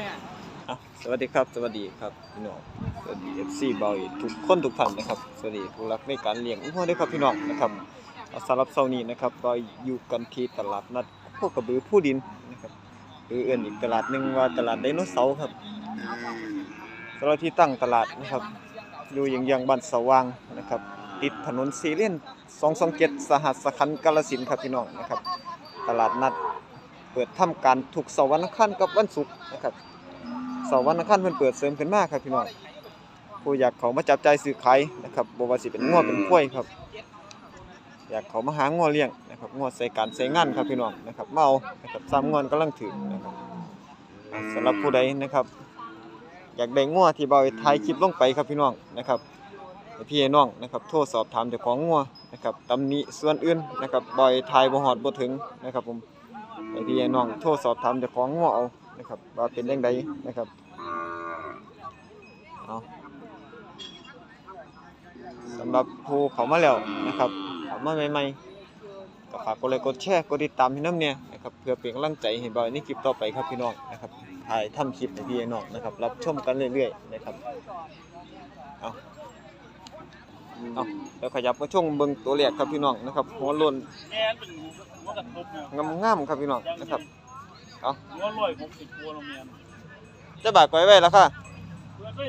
ม่อะสวัสดีครับ สวัสดีครับพี่น้อง สวัสดี FC เบาอีทุกคนทุกท่านนะครับ สวัสดีผู้รักในการเลี้ยงอุ้งด้วยครับพี่น้องนะครับสำหรับเช้านี้นะครับก็อยู่กันที่ตลาดนัดโคกกระบือผู้ดินนะครับหรือเอื่นอีกตลาดหนึ่งว่าตลาดไดโนเสาร์ครับสำหรับที่ตั้งตลาดนะครับ อยู่ยังยังบ้านสว่างนะครับ ติดถนนซีเลียน227สหัสขันธ์กาฬสินครับพี่น้องนะครับ ตลาดนัด เปิดทำการทุกเสาร์วันอังคารกับวันศุกร์นะครับเสาร์วันอังคารเพิ่นเปิดเสริมขึ้นมากครับพี่น้องผู้อยากเขามาจับใจายซื้อขายนะครับบ่ว่าสิเป็นงัวเป็นข้วยครับ อยากเขามาหางัวเลี้ยงนะครับงัวใส่การใส่งานครับพี่น้องนะครับมาเอานะครับซ้ำงอนกำลังถึงนะครับสำหรับผู้ใดนะครับ อยากได้งัวที่เบาถ่ายคลิปลงไปครับพี่น้องนะครับพี่น้องนะครับโทรสอบถามเจ้าของงัวนะครับตำหนิส่วนอื่นนะครับบ่อยถ่ายบ่ฮอดบ่ถึงนะครับผม ให้พี่น้องโทรสอบถามจ้าของงัวเอานะครับว่าเป็นจังไดนะครับเอาสำหรับผู้เขามาแล้วนะครับเขามาใหม่ๆก็ฝากกดไลค์กดแชร์กดติดตามให้น้ำเนี่ยนะครับเพื่อเป็นกำลังใจให้บ่อยในคลิปต่อไปครับพี่น้องนะครับถ่ายทำคลิปให้พี่น้องนะครับรับชมกันเรื่อยๆนะครับเอา เอาเดี๋ยวขยับมาชมเบิ่งตัวเลขครับพี่น้องนะครับหัวโล้นแม่เป็นหัวกระทบนะงามๆครับพี่น้องนะครับเอาหัวลอยผมสิบตัวโรงเรียนจะบาทไว้ไว้แล้วค่ะเพื่อนได้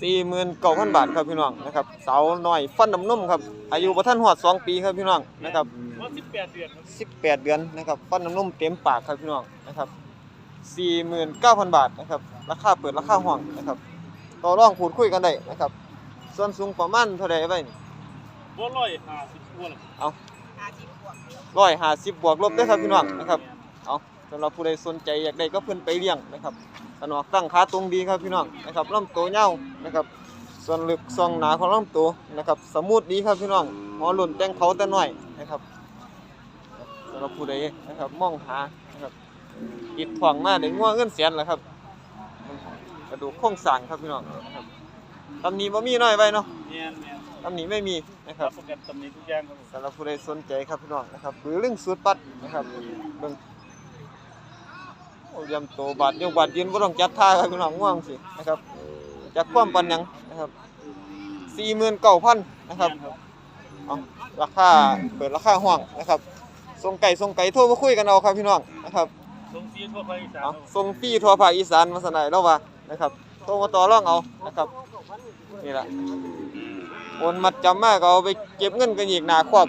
สี่หมื่นเก้าพันครับ49,000บาทครับพี่น้องนะครับสาวน้อยฟันน้ำนมครับอายุบ่ทันฮอด2ปีครับพี่น้องนะครับหัวสิบแปดเดือนครับ18เดือนนะครับฟันน้ำนมเต็มปากครับพี่น้องนะครับ49,000บาทนะครับราคาเปิดราคาห้องนะครับต่อรองพูดคุยกันได้นะครับ ส่วนสูงประมาณเท่าใดไว้นี่หัวลอยห้าสิบตัวเลยร้อยห้าสิบบวกลบเด้วยครับพี่น้องนะครับ เอาสำหรับผู้ใดสนใจอยากได้ก็เพิ่นไปเลี้ยงนะครับสนอกตั้งขาตรงดีครับพี่น้องนะครับลำตัวเงาวนะครับ ส่วนลึกส่องหนาของลำตัวนะครับ สมูทดีครับพี่น้องหมอหล่นแต่งเขาแต่น้อยนะครับสำหรับผู้ใดนะครับมองหานะครับอิดถ่วงมาได้งัวเงินแสนแหละครับ กระดูกโครงสร้างครับพี่น้องนะครับ ตำหนิบ่มีน้อยไว้เนาะแม่นแม่นตำหนิไม่มีนะครัรับบประกันตำหนิทุกอย่างครับผมสำหรับผู้ใดสนใจครับพี่น้องนะครับหรือเรื่องสูตรปัดนะครับเบิ่งโอ้ยำโตบาดเดียวบาดยืนบ่ต้องจัดท่าครับพี่น้องง่วงสินะครับจากความปันหยังนะครับ49,000นะครับแม่นครับเอาราคาเปิดราคาห้องนะครับส่งไก่ส่งไก่โทรมาคุยกันเอาครับพี่น้องนะครับส่งฟรีทั่วภาคอีสานเอาครับส่งฟรีทั่วภาคอีสานมาสนายแล้วว่านะครับโทรมาต่อรองเอานะครับ นี่แหละโอนมัดจำมาก็เอาไปเก็บเงินกันอีกหนาครอบ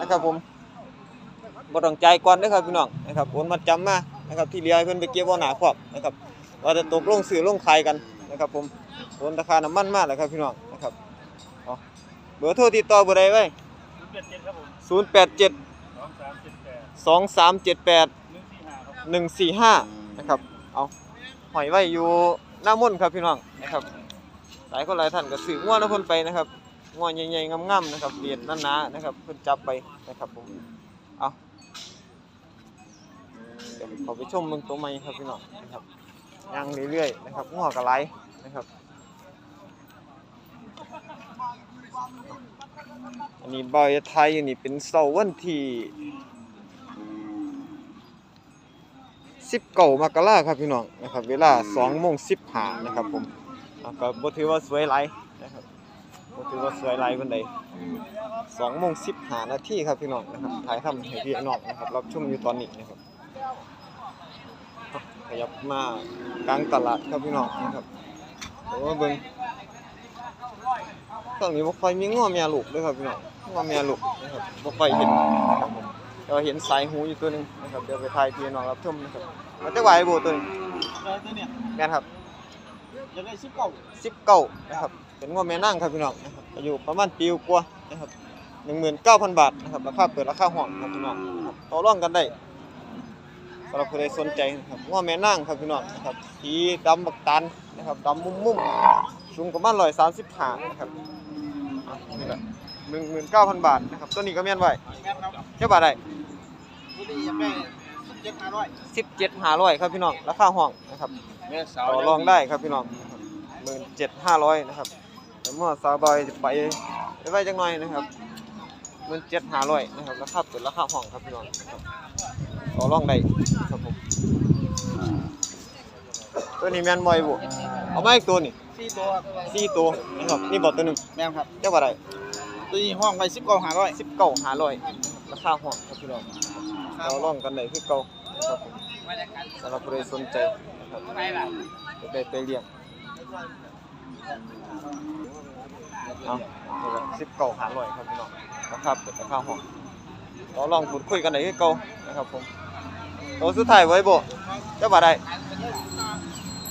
นะครับผมบ่ต้องจ่ายก่อนเด้ครับพี่น้องนะครับโอนมัดจำมานะครับที่เหลือเพิ่นไปเก็บเอาหนาครอบนะครับว่าจะตกลงซื้อลงขายกันนะครับผมโอนราคาน้ำมันมาแล้วครับพี่น้องนะครับเบอร์โทรติดต่อเบอร์ใดไว้ศูนย์แปดเจ็ดครับผม087สองสามเจ็ดแปดหนึ่งสี่ห้านะครับ เอาหอยไว้อยู่หน้ามนต์ครับพี่น้องนะครับ หลายคนหลายท่านก็ซื้อง้วนะเพิ่นไปนะครับง้วนใหญ่ๆงามๆนะครับเดียดหนาๆนะครับเพิ่นจับไปนะครับผมเอาเดี๋ยวขาไปชมมืองตัวใหม่ครับพี่น้องนะครับย่างเรื่อยๆนะครับง้วกระไรนะครับ อันนี้บอยไทยอันนี้เป็นเสาร์วันที่19มกราครับพี่น้องนะครับ เวลา2โมง15นะครับผม ก็บ่ถือว่าสวยหลายนะครับบ่ถือว่าสวยหลายปานใด2โมง15นาทีครับพี่น้องนะครับถ่ายทำให้พี่น้องนะครับรับชมอยู่ตอนนี้นะครับขยับมากลางตลาดครับพี่น้องนะครับเดี๋ยวมาเบิ่งตอนนี้บ่ค่อยมีง้อแม่ลูกด้อครับพี่น้องง้อแม่ลูกนะครับบ่ค่อยเห็นนะครับผมแต่ว่าเห็นสายหูอยู่ตัวหนึงนะครับเดี๋ยวไปถ่ายพี่น้องรับชมนะครับมันจะไหวบ่ตัวนี้แล้วตัวนี่ยแม่ครับ จะได้สิบเก้าสิบเก้านะครับเป็นงวแม่นั่งครับพี่น้องนะครับอายุประมาณปีกว่านะครับหนึ่งหมื่นเก้าพันบาทนะครับราคาเปิดราคาห้องครับพี่น้องนะครับต่อรองกันได้สำหรับผู้ใดสนใจนะครับงวแม่นั่งครับพี่น้องนะครับสีดำบักตันนะครับดำมุมมุมๆสูงประมาณร้อยสามสิบห้านะครับอะนี่แหละหนึ่งหมื่นเก้าพันบาทนะครับตัวนี้ก็แม่นไว้แม่นครับเจ้าบาทได้ตัวนี้อยากได้สิบเจ็ดห้าร้อยสิบเจ็ดห้าร้อยครับพี่น้องราคาห้องนะครับแม่สาวต่อรองได้ครับพี่น้องห มื่นเจ็ดห้าร้อยนะครับแต่เมื่อสาวบอยจะไปไปไว้จังหน่อยนะครับหมื่นเจ็ดห้าร้อยนะครับราคาเปิดราคาห้องครับพี่น้องนะครับต่อรองได้ครับผมตัวนี้แม่นบ่อยบ่เอามาอีกตัวนี่สี่ตัวครับสี่ตัวนะครับนี่บ่ตัวหนึงแม่นครับเจ้าว่าได้ตัวนี้ห้องไปสิบเก้าห้าร้อย19 500ราคาห้องครับพี่น้องเราลองกันได้คือเก่านะครับผมสำหรับผู้ใดสนใจนะครับจะได้ไปเลี้ยง เอาสิบเก้าหาร้อยครับพี่น้องราคาเปิดราคาห้องเราลองพูดคุยกันได้คือเก่านะครับผมตัวสุดท้ายไว้บ่เจ้าบ่าได้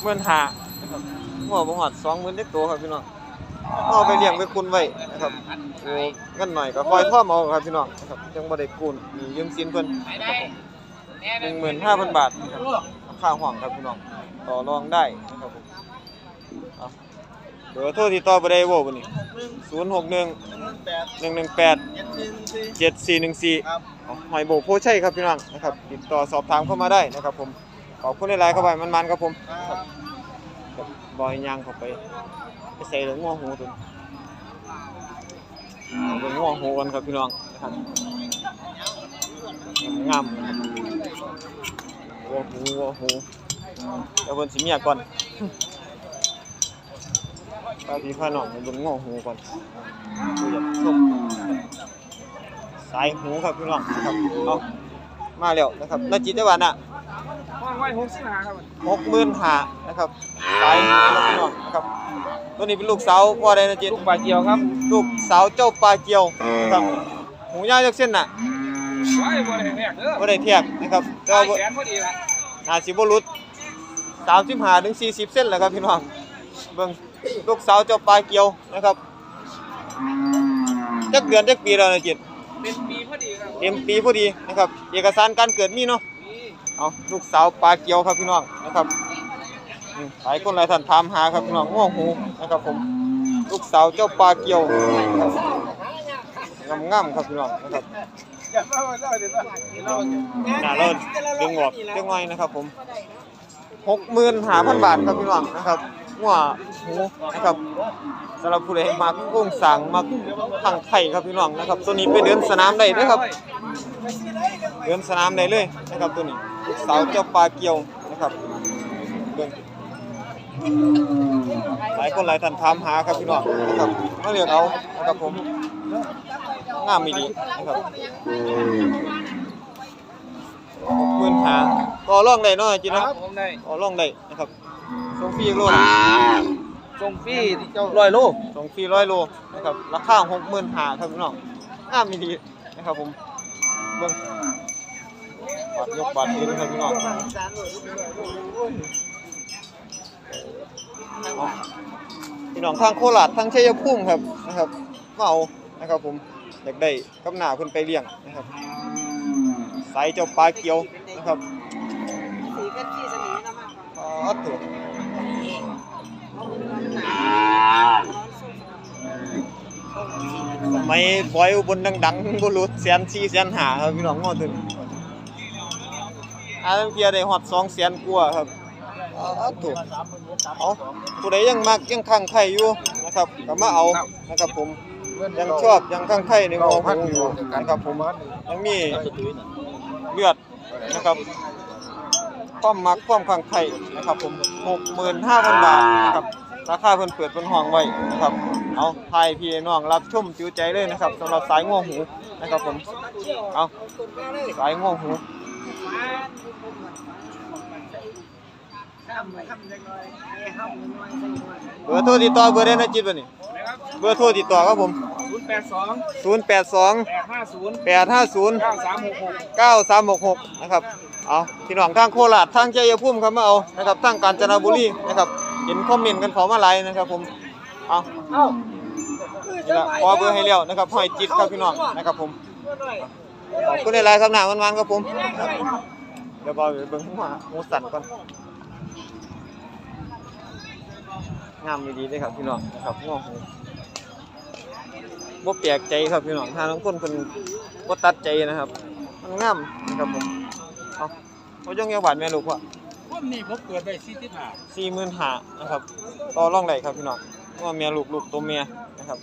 เมื่อนหาหัวบ่หอดสองหมื่นเด็กตัวครับพี่น้องเอาไปเลี้ยงไปคุณไว้นะครับโอ้เงินหน่อยก็คอยพ่อมเอาครับพี่น้องนะครับจังบ่ได้กุนมียืมสินเพิ่นครับผมหนึ่งหมื่นห้าพันบาทนะครับราคาห้องครับพี่น้องต่อรองได้นะครับผม บอร์โทรติดต่อบ่ได้บ่บัดนี้ศูนย์หกหนึ่งแปดหนึ่งหนึ่งแปดเจ็ดสี่สี่เจ็ดสี่หนึ่งสี่ครับหอยโบกโพชัยครับพี่น้องนะครับ ติดต่อสอบถามเข้ามาได้นะครับผม ขอบคุณในไลน์เข้าไปมันๆครับผมครับบอยยางเข้าไปไปใส่เหลืองง่วงหูตัวเอาเหลืองง่วงหูกันครับพี่น้องนะครับงามนะครับวัวหูวัวหูเดี๋ยวเพิ่นสิเมียก่อน ป้าพี่พาน้องไปเบิ่งง่วงหูก่อนดูอยากชมสายหูครับพี่น้องนะครับเอามาแล้วนะครับนาจิตได้วันอะว่างไว้หกสิบห้าครับหกหมื่นหานะครับสายหูครับพี่น้องนะครับตัวนี้เป็นลูกสาวพ่อใดนะจิตลูกปลาเกียวครับ ลูกสาวเจ้าปลาเกียวนะครับหูยาวจักเส้นน่ะไว้บนแหกเด้อบ่ได้เทียบนะครับแต่ได้ว่าแขนพอดีละอาสิบ่หลุด35ถึง40เส้นแหละครับพี่น้องเบิ่ง ลูกสาวเจ้าปลาเกียวนะครับจักเดือนจักปีแล้วนะจิตเป็นปีพอดีครับเต็มปีพอดีนะครับ เอกสารการเกิดมีเนาะนี่เอาลูกสาวปลาเกียวครับพี่น้องนะครับอืมหลายคนหลายท่านถามหาครับพี่น้องง่วงหูนะครับผมลูกสาวเจ้าปลาเกียวนะครับงามๆครับพี่น้องนะครับอย่ามาเล่าเดี๋ยวเราหน้าเลินดึงออกเจ้าง่อยนะครับผมหกหมื่นห้าพันบาทครับพี่น้องนะครับ งัวหูนะครับสำหรับผู้ใดมักกุ้งสังมักขังไข่ครับพี่น้องนะครับตัวนี้ไปเดินสนามได้เด้อครับ เดินสนามได้เลยนะครับตัวนี้ลูกสาวเจ้าปลาเกียวนะครับเบิ่งหลายคนหลายท่านถามหาครับพี่น้องนะครับมาเลือกเอานะครับผมงามมีดีนะครับหมื่นหาต่อรองได้เนาะจิคเนาะรับผมได้ต่อรองได้นะครับ ส่งฟรีโลนะส่งฟรีร้อยโลส่งฟรีร้อยโลนะครับราคาหกหมื่นหาครับพี่น้องงามมีดีนะครับผมเบิ่งปัดยกปัดยืนครับพี่น้องพี่น้องทางโคราชทางชัยภูมิครับนะครับมาเอานะครับผมอยากได้กับหน้าเพิ่นไปเลี้ยงนะครับสายเจ้าปลาเกียวนะครับสีกันที่สมีนะมาก อ๋อตัวสมัยบอยอุบลดังๆบ่รู้แสนสี่แสนห้าครับพี่น้องงอตัวนี้อาเพียได้ฮอด2แสนกว่าครับอ๋อตัวเอาผู้ใดยังมักยังข้างไข่อยู่นะครับก็มาเอานะครับผมยังชอบยังข้างไข่ในงอหูอยู่นะครับผมยังมีเลือดนะครับ ความมักความข้างไข่นะครับผม65,000บาทนะครับราคาเพิ่นเปิดเพิ่นห้องไว้นะครับ เอาทายพี่น้องรับชมจิวใจเลยนะครับสำหรับสายง่วงหูนะครับผม เอาสายง่วงหู ทำทำยังไงเอ้ห้ามยังไงใส่หัวเบอร์โทรติดต่อเบอร์ได้นะจิตบ่นี่นะครับเบอร์โทรติดต่อครับผม ศูนย์แปดสอง082 แปดห้าศูนย์850 เก้าสามหกหก 9366 นะครับ เอาพี่น้องทางโคราชทางชัยภูมิครับมาเอา นะครับทางกาญจนบุรีนะครับเห็นคอมเมนต์กันเขามาหลายนะครับผม เอาเอ้านี่ละขอเบอร์ให้แล้วนะครับห้อยจิตครับพี่น้องนะครับผม ขอบคุณในไลน์ครับหน้ามันๆครับผมครับเดี๋ยวบอยเบิ่งหัวหมูสั่นก่อน งามดีๆเลยครับพี่น้องนะครับง้อหูบ่แปลกใจครับพี่น้องถ้าทั้งคนเพิ่นบ่ตัดใจนะครับ มันงามนะครับผมเอาเอาย่องยาหวานแม่ลูกว่ะผมนี่ผมเกิดไปสี่สิบห้าสี่หมื่นหานะครับต่อรองได้ครับพี่น้องว่าเมียลูกลูกตัวเมียนะครับ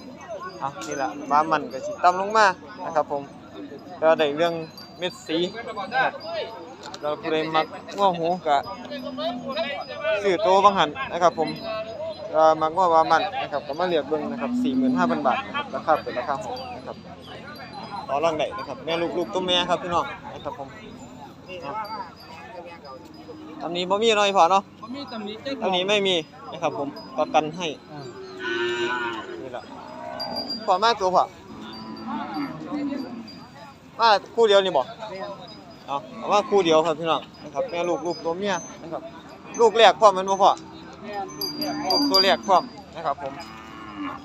อะนี่แหละบ้ามันก็สิต่ำลงมานะครับผมก็ได้เรื่องเม็ดสีนะครับเราผู้ใดมักง้อหูกะซื้อโตวบางหันนะครับผม ก็มักง้อว่ามันนะครับก็มาเลือกเบิ่งนะครับ45,000 บาทนะครับราคาเปิดราคาห้องนะครับต่อรองได้นะครับแม่ลูกลูกตัวแม่ครับพี่น้องนะครับผมตำนี้บ่มีเนาะอีพอเนาะบ่มีตำหนิจักตำนี้ไม่มีนะครับ ผมประกันให้นี่ล่ะพอมากตัวพอมาคู่เดียวนี่บ่เอาเอาว่าคู่เดียวครับพี่น้องนะครับแม่ลูกลูกตัวเมียนะครับลูกแรกพร้อมแมันบ่พอ ลูกตัวแรกพร้อมนะครับผม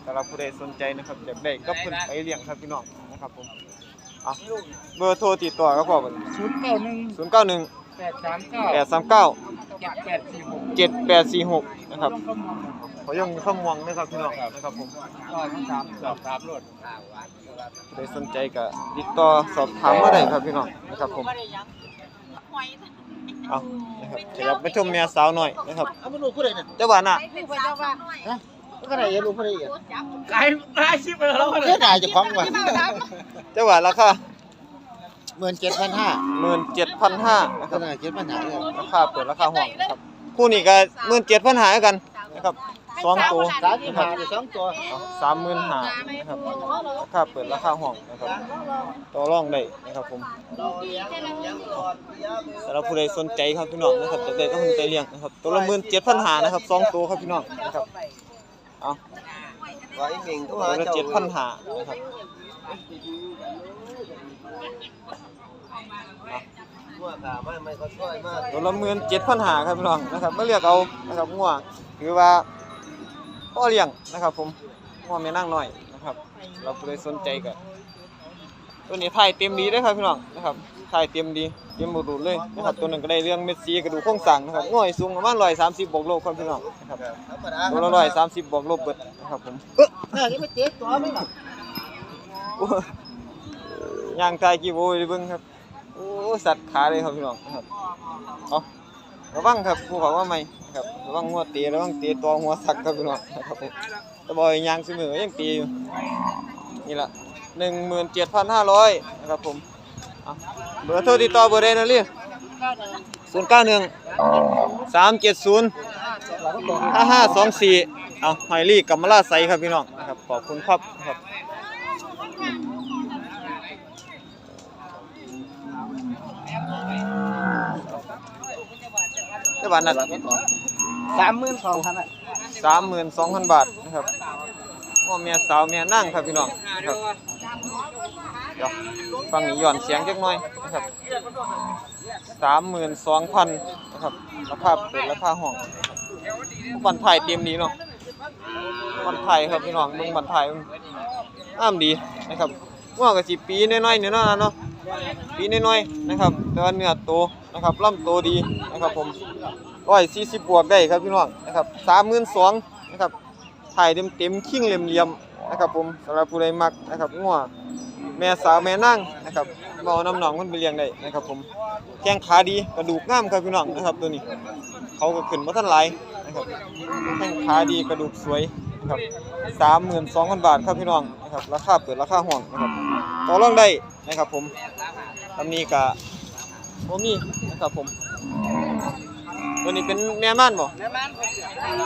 สำหรับผู้ใดสนใจนะครับอยากได้ก็เพิ่นไปเลี้ยงครับพี่น้องนะครับผมเอาเบอร์โทรติดต่อก็พอบัดศูนย์เก้าหนึ่ง091แปดสามเก้า839เจ็ดแปดสี่หก7846นะครับขอยงข้ามวงนะครับพี่น้องนะครับผมก็ทั้งสามสอบสามรถผู้ใดสนใจก็ติดต่อสอบถามมาได้ครับพี่น้องนะครับผม เอานะครับขยับไปชมแม่สาวหน่อยนะครับเอาไปลูกผู้ใดเนี่ยเจ้าบ้านน่ะก็ได้ยังลูกผู้ใดอีกขายขายชิปไปแล้วเสียดายเจะของว่ะเจ้าบ้านราคาหมื่นเจ็ดพันห้าหมื่นเจ็ดพันห้านะคก็รับน่าเจ็ดพันห้าเลยราคาเปิดราคาห้องนะครับคู่นี้ก็หมื่นเจ็ดพันหากันนะครับ สองตัวสามสิบนะครัห้าบเดี๋ยวสองตัวสามหมื่นหานะครับราคาเปิดราคาห้องนะครับต่อรองได้นะครับผมสำหรับผู้ใดสนใจครับพี่น้องนะครับจะได้ก็มันใจเลี้ยงนะครับตัวละหมื่นเจ็ดพันหานะครับสองตัวครับพี่น้องนะครับเอาไว้เม่งตัวตัวละเจ็ดพันหานะครับว่าตาไม่ไม่ก็ช่วยมากตัวละหมื่นเจ็ดพันหาครับพี่น้องนะครับมาเลือกเอานะครับงัวถือว่า พ่อเลี้ยงนะครับ ผมงัวแม่นั่งหน้อยนะครับ เราผู้ใดสนใจก็ตัวนี้ถ่ายเต็มดีเด้อครับพี่น้องนะครับถ่ายเต็มดีเต็มบุรุษเลยนะครับตัวหนึ่งก็ได้เรื่องเม็ดสีกระดูกโครงสร้างนะครับง่อยสูงประมาณ130บวกโลครับพี่น้องนะครับธรรมดาตัวละ130บวกโลเบิดนะครับผมน่าจะไม่เจ็บตัวมั้งโอ้ยย่างทายกี่โบยเบิ่งครับโอ้สัตว์ขาเลยครับพี่น้องนะครับเอาระวังครับภูเขาว่าไม่ ครับระวังหัวเตีระวังเตีตัวหัวสักครับพี่น้องนะครับผมตะบอยยางซื้อมือยังตีอยู่นี่ละหนึ่งหมื่นเจ็ดพันห้าร้อยนะครับผมเบอร์โทรติดต่อเบอร์ใดนะลี่ศูนย์เก้าหนึ่งสามเจ็ดศูนย์ห้าห้าสองสี่เอาไฮรี่กัมมาลาไซครับพี่น้องนะครับขอบคุณครับครับ ได้บาทนัดสามหมื่นสองพันอะสามหมื่นสองพันบาทนะครับว่าเมียสาวเมียนั่งครับพี่น้องนะครับเดี๋ยวฟังนี้หย่อนเสียงจักหน่อยนะครับสามหมื่นสองพันนะครับราคาเปิดราคาห้องบันไทยเต็มดีเนาะบันไทยครับพี่น้องมึงบันไทยมันอ้ามดีนะครับว่ากับสิปีน้อยๆเนี่ยเนาะเนาะ ปีน้อยๆนะครับ แต่ว่าเนื้อโตนะครับลำโตดีนะครับ ผมร้อยสี่สิบบวกได้ครับพี่น้องนะครับสามหมื่นสองนะครับถ่ายเต็มเต็มๆคิ้งเหลี่ยมๆนะครับ ผมสำหรับผู้ใดมักนะครับงัวแม่สาวแม่นั่งนะครับเมาน้ำหนองคนไปเลี้ยงได้นะครับ ผมแข้งขาดีกระดูกง่ามครับพี่น้องนะครับ ตัวนี้ เขาก็ขึ้นมาทันหลนะครับแข้งขาดีกระดูกสวย ครับสามหมื่นสองพันบาทครับพี่น้องนะครับราคาเปิดราคาห่วงนะครับต่อรองได้นะครับผมตำนี้กะโมมี่นะครับผมตัวนี้เป็นแม่ม่านบ่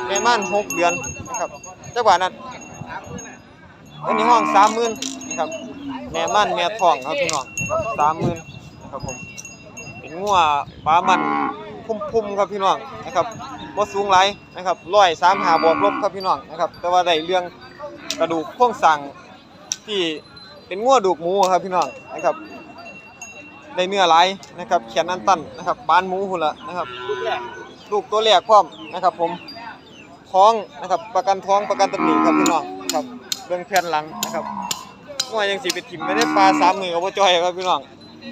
แม่ม่านหกเดือนนะครับจักบาทนั้นตัวนี้ห้องสามหมื่นนะครับแม่ม่านแม่ทองครับพี่น้องสามหมื่นนะครับผมเป็นงัวปลามันพุ่มๆครับพี่น้องนะครับ บ่สูงหลายนะครับร้อยสามหาบวกลบครับพี่น้องนะครับ แต่ว่าได้เรื่องกระดูกโครงสร้างที่เป็นงัวดูกหมูครับพี่น้องนะครับได้เนื้อหลายนะครับเขียนอันตันนะครับบานหมูหุ่นละนะครับลูกตัวแรกพร้อมนะครับ ผมท้องนะครับประกันท้องประกันตำหนิครับพี่น้องครับเบื้องแผ่นหลังนะครับงัวยังสีเป็นถิ่มไม่ได้ปลาสามมือกับพ่อจอยครับพี่น้อง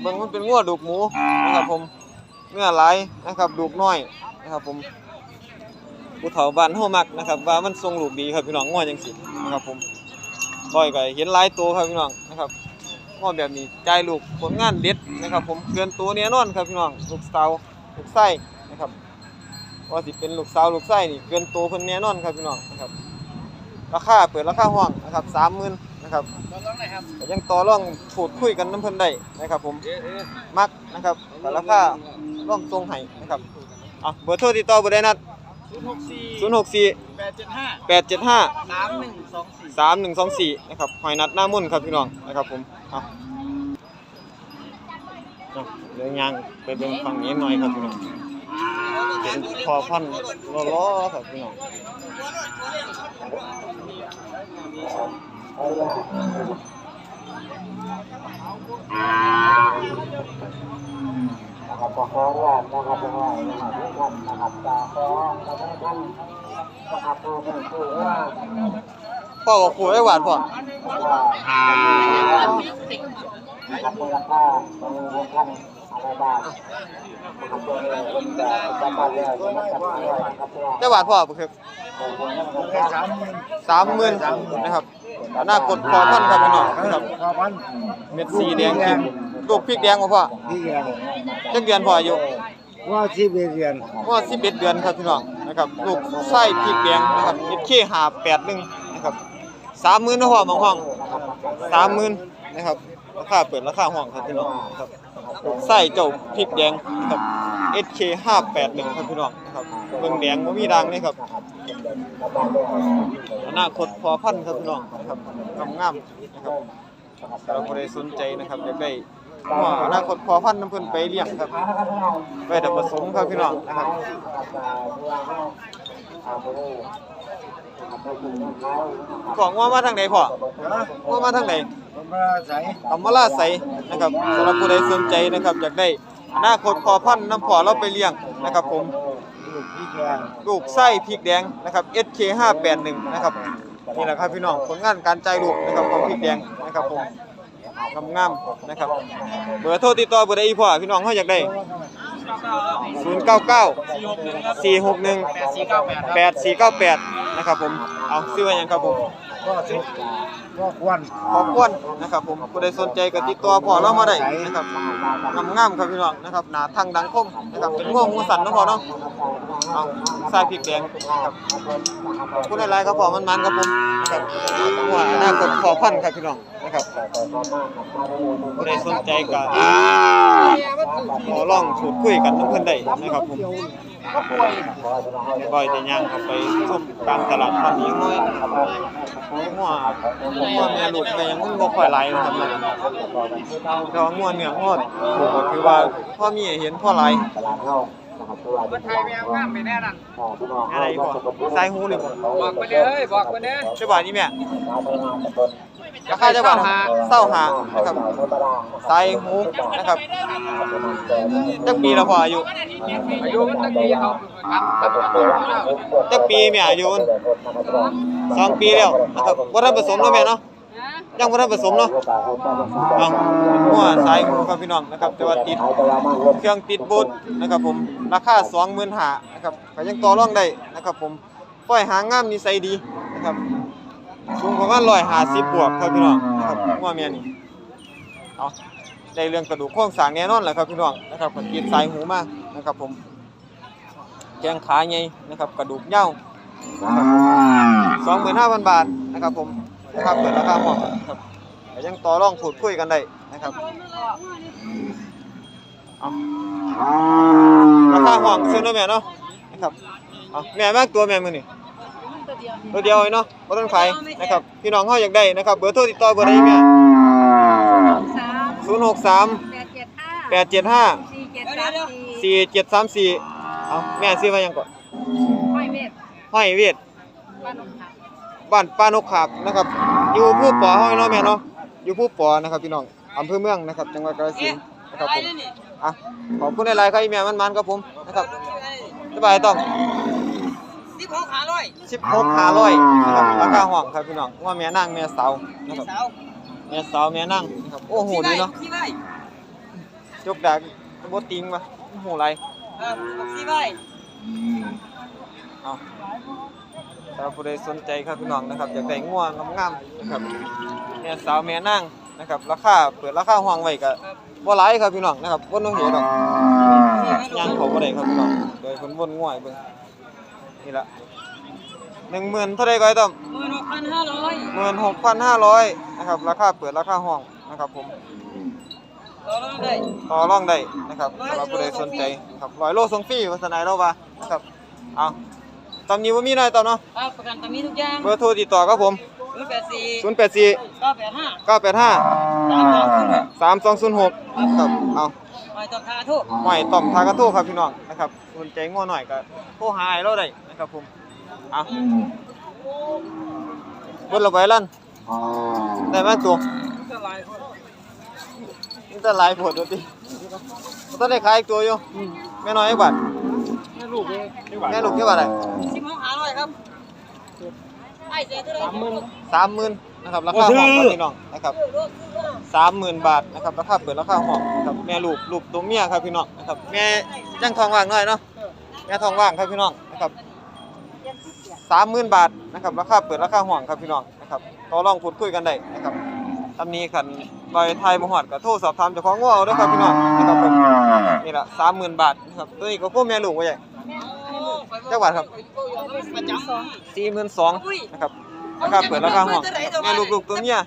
เบื้องมันเป็นงัวดูกหมูนะครับผมเนื้อหลายนะครับดูกน้อยนะครับผม ผู้เฒ่าบ้านเฮามักนะครับว่ามันทรงลูกดีครับพี่น้องงัวจังสินะครับผมบ่อยก็เห็นหลายตัวครับพี่น้องนะครับงัวแบบนี้ใจายลูกผลงานเด็ดนะครับ ผมเกินตัวแน่นอนครับพี่น้องลูกสาวลูกไส้นะครับว่าสิเป็นลูกสาวลูกไส้นี่เกินตัวเพิ่นแน่นอนครับพี่น้องนะครับราคาเปิดราคาห้องนะครับสามหมื่นนะครับตอนนั้นไหนครับก็ยังต่อรองพูดคุยกันน้ำเพิ่นได้นะครับ ผมมักนะครับก็ราคาร่วมทรงให้นะครับอะเบอร์โทรติดต่อเบอร์ใดนัด ศูนย์หกสี่064แปดเจ็ดห้า875สามหนึ่งสองสี่3124นะครับหอยนัดหน้ามุ่นครับพี่น้องนะครับผมเอาเอาเดี๋ยวยางไปเบิ่งฝั่งนี้หน่อยครับพี่น้องเป็นพอพันธุ์ล้อๆครับพี่น้อง นะครับขอขอญาตนะครับขอให้นะครับทุกท่านนะครับตาขอขอให้ท่านนะครับผู้เป็นผู้ว่าพ่อบอกผูไอ้หวานพ่อนะครับมูลค่าของท่านอะไรบ้างนะครับตัวนี้ผมจะจะมาเรียกนะครับว่านะครับไอ้หวานพ่อบ่ครับสามหมื่นนนะครับหน้ากดพอพันธุ์ครับพี่น้องนะครับขอพันเม็ดสีแดงเข้ม ลูกพริกแดงบ่พ่อที่เรียนจักเดือนพ่ออายุว่าที่เรียนก็11เดือนครับพี่น้องนะครับลูกไส้พริกแดงนะครับ FK 581 นะครับ30,000นะพ่อบางห้อง30,000นะครับราคาเปิดราคาห้องครับพี่น้องนะครับลูกไส้เจ้าพริกแดงนะครับ SK 581 ครับพี่น้องนะครับเบิ่งแดงบ่มีด่างเลยครับอนาคตพอพันธุ์ครับพี่น้องนะครับงามๆนะครับถ้าเราบ่ได้สนใจนะครับอยากได้ ว่าอนาคตพอพันธุ์นำเพิ่นไปเลี้ยงครับไว้แต่ผสมครับพี่น้องนะครับของว่ามาทางไหนพ่อว่ามาทางไหนผมมาใส่กำมะลาใสนะครับสำหรับผู้ใดสนใจนะครับอยากได้อนาคตพอพันธุ์น้ำพอเราไปเลี้ยงนะครับผมลูกไส้พริกแดงนะครับ SK 581 นะครับนี่แหละครับพี่น้องผลงานการใจลูกนะครับของพริกแดงนะครับผม งามๆนะครับ เบอร์โทรติดต่อเบอร์ใดอีพ่อพี่น้องเขาอยากได้ 099 461แปดสี่เก้าแปด8498 นะครับผม เอาซื้อไว้หยังครับผมก็ชุดก็ควันขอบคุณนะครับผมผู้ใดสนใจก็ติดต่อพ่อเรามาได้นะครับงามๆครับพี่น้องนะครับหน้าทางดังคมนะครับเป็นพวกหมูสันเนาะพ่อเนาะเอาใส่พริกแดงครับขอบคุณหลายๆครับพ่อมันๆครับผมนะครับหัวหน้ากดขอพันธุ์ครับพี่น้อง นะครับผู้ใดสนใจก็ขอลองพูดคุยกันน้ำเพิ่นได้นะครับผมบ่อยจะย่างเข้าไปชมการตลาดตอนนี้น้อยหัวหัวแม่ลูกก็ยังมันบ่ค่อยหลายนะครับแต่ว่าหัวเนื้อหัวผูกก็คือว่าพ่อมีให้เห็นพ่อหลายมันไทยแมวงามไปแน่นั่นอะไรพ่อสายหูนี่บ่บอกไปเลยบอกไปเลยเจ้าบ่าวนี่แม่ราคาเจ้าบ่าวเศร้าหานะครับสายหูนะครับจักปีแล้วพ่ออายุอายุมันตั้งปีเขาครับครับจักปีแม่อายุมันสองปีแล้วนะครับบ่ทันผสมเนาะแม่เนาะ ยังบ่ทันผสมเนาะเอาหัวสายหูครับพี่น้องนะครับ แต่ว่าติดเครื่องติดบูทนะครับผมราคา25,000นะครับก็ยังต่อรองได้นะครับ ผมฝ้อยหางงามนิสัยดีนะครับสูงประมาณ150บวกครับพี่น้องนะครับหัวแม่นี่เอาได้เรื่องกระดูกโครงสร้างแน่นอนแหละครับพี่น้องนะครับก็ติดสายหูมานะครับ ผมแข้งขาใหญ่นะครับ กระดูกเหย้าสองหมื่นห้าพันบาทนะครับผม นะครับเปิดราคาห้องนะครับแต่ยังต่อรองพูดคุยกันได้นะครับเอาราคาห้องซื้อเนาะแม่เนาะนะครับเอาแม่มากตัวแม่มือนี่ตัวเดียวเองเนาะบ่ต้องขายนะครับพี่น้องเฮาอยากได้นะครับ เบอร์โทรติดต่อเบอร์ใดแม่สาม063แปดเจ็ดห้า875สี่เจ็ดสามสี่4734เอาแม่ซื้อมายังก่อนห้อยเมตรห้อยเวท บ้านหนองขามบ้านป้านกขาบนะครับ อยู่ผู้ปอห้อยเนาะแม่เนาะอยู่ผู้ปอนะครับพี่น้องอำเภอเมืองนะครับ จังหวัดกาฬสินธุ์นะครับผมอะขอบคุณหลายๆครับอีแม่มันๆครับผมนะครับสบายต้องสิบหกห้าร้อย16 500นะครับราคาห้องครับพี่น้องว่าแม่นางแม่สาวนะครับแม่สาวแม่นางนะครับโอ้โหดีเนาะสี่ใบจกดากบ่ติงว่ะโอ้โหไรครับสี่ใบเอา ถ้าผู้ใดสนใจครับพี่น้องนะครับอยากได้งัวงามๆนะครับแม่สาวแม่นางนะครับราคาเปิดราคาห้องไว้ก็บ่หลายครับพี่น้องนะครับบ่ต้องเหียดอกย่างเขาบ่ได้ครับพี่น้องโดยเพิ่นวนงัวให้เบิ่งนี่ล่ะหนึ่งหมื่นเท่าไรก็ไอ้ต้อมหมื่นหกพันห้าร้อยหมื่นหกพันห้าร้อยนะครับราคาเปิดราคาห้องนะครับผมต่อรองได้ต่อรองได้นะครับสำหรับผู้ใดสนใจครับร้อยโลส่งฟรีวัสนายเราว่านะครับเอา ตำนี้ว่ามีหน่อยตอมเนาะครับประกันตำนี้ทุกอย่างเบอร์โทรติดต่อครับผมศูนย์แปดสี่ศูนย์แปดสี่เก้าแปดห้าเก้าแปดห้าสามสองศูนย์หกสามสองศูนย์หกครับเอาไปต่อคาทุกหอยต่อมทากระทู้ครับพี่น้องนะครับสนใจง้อหน่อยก็โทรหาให้เราได้นะครับผมเอาเบนเราไปลั่นได้ไหมตัวก็หลายคนนี่แต่หลายผดดูดิต้องได้ขายอีกตัวอยู่แม่น้อยอีกบาทแม่ลูกเองแม่ลูกกี่บาทเลยสิบหกห้าร้อยครับไอ้เสียเท่าไหร่สามหมื่นสามหมื่นนะครับราคาห้องครับพี่น้องนะครับสามหมื่นบาทนะครับราคาเปิดราคาห้องนะครับแม่ลูกลูกตัวเมียครับพี่น้องนะครับแม่ยังทองว่างหน่อยเนาะแม่ทองว่างครับพี่น้องนะครับสามหมื่นบาทนะครับราคาเปิดราคาห้องครับพี่น้องนะครับต่อรองพูดคุยกันได้นะครับตำนี้ขันลอยไทยมหอดกับโทรสอบถามเจ้าของงัวเอาเด้วยครับพี่น้องนะครับผมนี่แหละสามหมื่นบาทนะครับตัวนี้ก็พวกแม่ลูกไว้ใหญ่ จักบาทครับประจำสี่หมื่นสองนะครับราคาเปิดราคาห้องแม่ลูกลูกตัวเมีย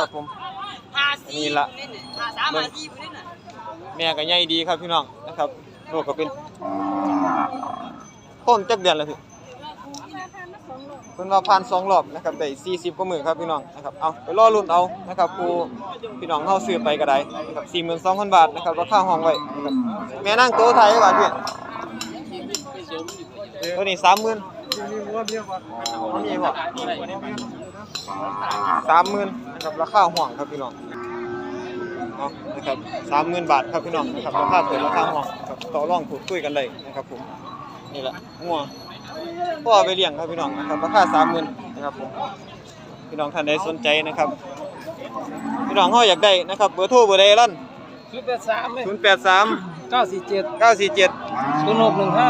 ครับผมห้าสี่นี่ละห้าสามห้าสี่คนนี้น่ะแม่ก็ใหญ่ดีครับพี่น้องนะครับลูกก็เป็นต้นจักเดือนแล้วพี่เพิ่นว่าพันสองรอบนะครับได้สี่สิบกว่าหมื่นครับพี่น้องนะครับเอาไปรอรุ่นเอานะครับผู้พี่น้องเฮาซื้อไปก็ได้นะครับสี่หมื่นสองพันบาทนะครับราคาห้องไว้นะครับแม่นั่งโต๊ะไทยบาทพี่ ตัวนี้สามหมื่นมีบ่สามหมื่นนะครับราคาห้องครับพี่น้องเนาะนะครับสามหมื่นบาทครับพี่น้องนะครับราคาเปิดราคาห้องนะครับต่อรองพูดคุยกันเลยนะครับผมนี่แหละงัวพ่อเอาไปเลี้ยงครับพี่น้องนะครับราคาสามหมื่นนะครับผมพี่น้องท่านใดสนใจนะครับ พี่น้องเขาอยากได้นะครับเบอร์โทรเบอร์ใดลั่นศูนย์แปดสามศูนย์แปดสามเก้าสี่เจ็ดเก้าสี่เจ็ดศูนย์หกหนึ่งห้า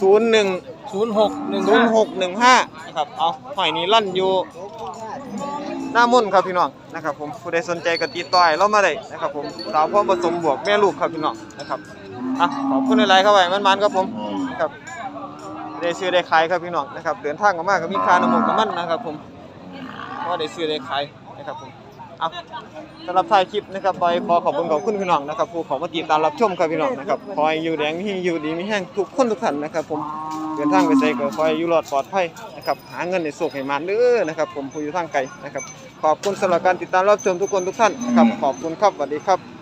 ศูนย์หนึ่ง ศูนย์หกหนึ่งศูนย์หกหนึ่งห้านะครับ เอาหอยนี้ลั่นอยู่หน้ามุ่นครับพี่น้องนะครับผมผู้ใดสนใจก็ติดต่อให้เรามาได้นะครับผมสาวพ่อผสมบวกแม่ลูกครับพี่น้องนะครับอะขอบคุณหลายๆครับไว้มันๆครับผมครับได้ซื้อได้ขายครับพี่น้องนะครับเดินทางมามากก็มีค่าน้ำมันน้ำมันนะครับผมเพราะได้ซื้อได้ขายนะครับผม เอาสำหรับท้ายคลิปนะครับไปขอขอบคุณขอบคุณพี่น้องนะครับผู้ขอมาติดตามรับชมครับพี่น้องนะครับคอยอยู่แดงที่อยู่ดีมีแห้งทุกคนทุกท่านนะครับ ผมเดินทางไปใสก็คอยอยู่รอดปลอดภัยนะครับหาเงินในสุขให้มันเด้อนะครับผมผู้อยู่ทางไกลนะครับขอบคุณสำหรับการติดตามรับชมทุกคนทุกท่านนะครับขอบคุณครับสวัสดีครับ